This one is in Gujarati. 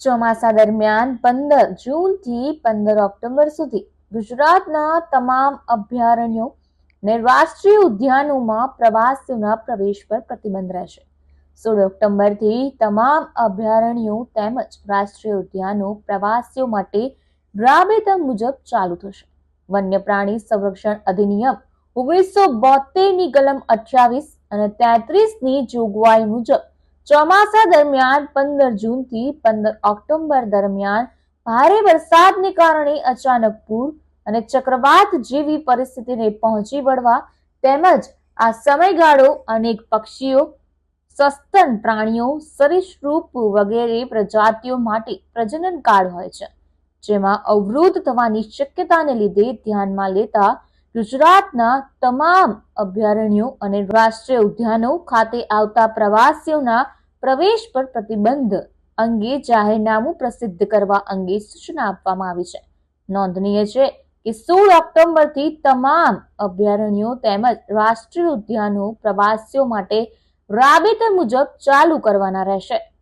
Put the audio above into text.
ચોમાસા દરમિયાન પંદર જૂનથી પંદર ઓક્ટોબર સુધી ગુજરાતના તમામ અભયારણ્યો ને રાષ્ટ્રીય ઉદ્યાનોમાં પ્રવાસીઓના પ્રવેશ પર પ્રતિબંધ રહેશે. સોળ ઓક્ટોબરથી તમામ અભયારણ્યો તેમજ રાષ્ટ્રીય ઉદ્યાનો પ્રવાસીઓ માટે રાબેતા મુજબ ચાલુ થશે. વન્ય પ્રાણી સંરક્ષણ અધિનિયમ ઓગણીસો બોતેરની કલમ અઠ્યાવીસ અને તેત્રીસની જોગવાઈ મુજબ ચોમાસા દરમિયાન પંદર જૂનથી પંદર ઓક્ટોબર દરમિયાન ભારે વરસાદને કારણે અચાનક પૂર અને ચક્રવાત જેવી પરિસ્થિતિને પહોંચી વળવા તેમજ આ સમયગાળો અનેક પક્ષીઓ, સસ્તન પ્રાણીઓ, સરીસૃપ વગેરે પ્રજાતિઓ માટે પ્રજનન કાળ હોય છે, જેમાં અવરોધ થવાની શક્યતાને લીધે ધ્યાનમાં લેતા ગુજરાતના તમામ અભયારણ્યો અને રાષ્ટ્રીય ઉદ્યાનો ખાતે આવતા પ્રવાસીઓના પ્રવેશ પર પ્રતિબંધ અંગે જાહેરનામું પ્રસિદ્ધ કરવા અંગે સૂચના આપવામાં આવી છે. નોંધનીય છે કે સોળ ઓક્ટોબરથી તમામ અભયારણ્યો તેમજ રાષ્ટ્રીય ઉદ્યાનો પ્રવાસીઓ માટે રાબેતા મુજબ ચાલુ કરવાના રહેશે.